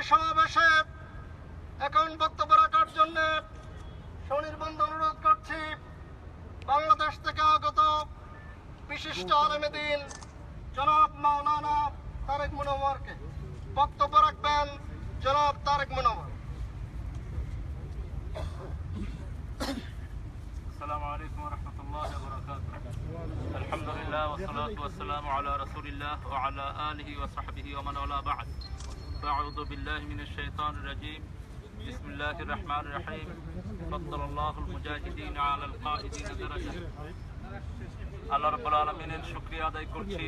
আজকের এই সমাবেশে এখন বক্তব্য রাখার জন্য সুনির্বন্ধ অনুরোধ করছি বাংলাদেশ থেকে আগত বিশিষ্ট আলমেদিন জনাব মাওলানা তারেক মুনওয়ারকে বক্তব্য রাখবেন জনাব তারেক মুনওয়ার السلام عليكم ورحمة الله وبركاته الحمد لله والصلاة والسلام على رسول الله وعلى آله وصحبه ومن والاه بعد فأعوذ بالله من الشيطان الرجيم بسم الله الرحمن الرحيم فضل الله المجاهدين على القائدين درجة আল্লাহ রাব্বুল আলামিনের শুকরিয়া আদায় করছি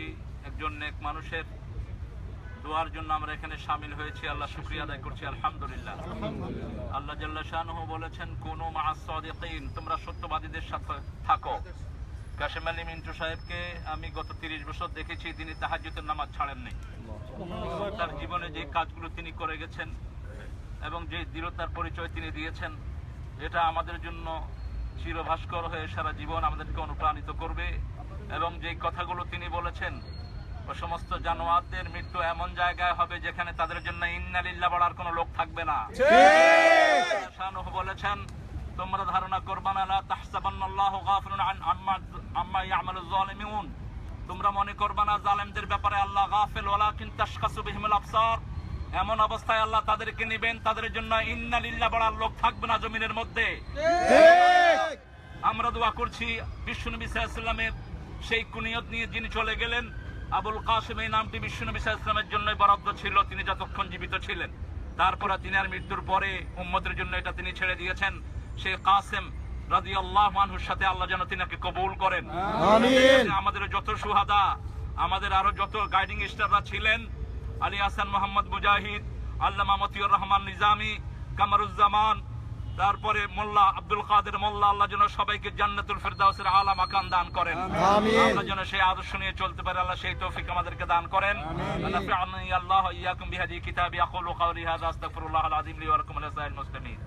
একজন নেক মানুষের দোয়ার জন্য আমরা এখানে শামিল হয়েছি আল্লাহ শুকরিয়া আদায় করছি আলহামদুলিল্লাহ আল্লাহ জাল্লা শাহনহু বলেছেন কোন মাসাদিকিন তোমরা সত্যবাদীদের সাথে থাকো কাশেম আলী মিন্টু সাহেবকে আমি গত তিরিশ বছর দেখেছি, তিনি তাহাজ্জুদের নামাজ ছাড়েননি। তার জীবনে যে কাজগুলো তিনি করে গেছেন এবং যে দৃঢ়তার পরিচয় তিনি দিয়েছেন, এটা আমাদের জন্য চিরভাস্কর হয়ে সারা জীবন আমাদেরকে অনুপ্রাণিত করবে এবং যে কথাগুলো তিনি বলেছেন সমস্ত জানোয়ারদের মৃত্যু এমন জায়গায় হবে যেখানে তাদের জন্য ইন্নালিল্লা বলার কোনো লোক থাকবে না। বলেছেন, তোমরা ধারণা করবা না তাহসাবান্নাল্লাহু আন, আম্মা তোমরা মনে করবা না জালেমদের ব্যাপারে আল্লাহ গাফিল, ওয়ালাকিন আবসার। এমন অবস্থায় আল্লাহ তাদেরকে নেবেন, তাদের জন্য ইন্নালিল্লাহ বলার লোক থাকবে না জমিনের মধ্যে। আমরা দোয়া করছি, বিশ্বনবী সাল্লামের সেই কুনিয়ত নিয়ে যিনি চলে গেলেন, আবুল কাসেম এই নামটি বিশ্বনবী সাল্লামের জন্য বরাদ্দ ছিল, তিনি যতক্ষণ জীবিত ছিলেন। তারপরে তিনি আর মৃত্যুর পরে উম্মতের জন্য এটা তিনি ছেড়ে দিয়েছেন। সেই কাসেম রাজি আল্লাহ মানুষ সাথে আল্লাহ যেন তিনাকে কবুল করেন। আমাদের যত সুহাদা আমাদের আরও যত গাইডিং স্টাররা ছিলেন আলী হাসান মোহাম্মদ মুজাহিদ আল্লামা মতিউর রহমান নিজামি কামারুজ্জামান তারপরে মোল্লা আব্দুল কাদের মোল্লা আল্লাহ যেন সবাইকে জান্নাতুল ফেরদাউসের আলা মাকান দান করেন। আল্লাহ যেন সেই আদর্শ নিয়ে চলতে পারে আল্লাহ সেই তৌফিক আমাদেরকে দান করেন। নাফিআনি আল্লাহ ইয়াকুম বিহাদি কিতাবি আকুলু কাওলি হাযা আস্তাগফিরুল্লাহ আল আযীম লি ওয়া লাকুম লিসাইরিল মুসলিমিন।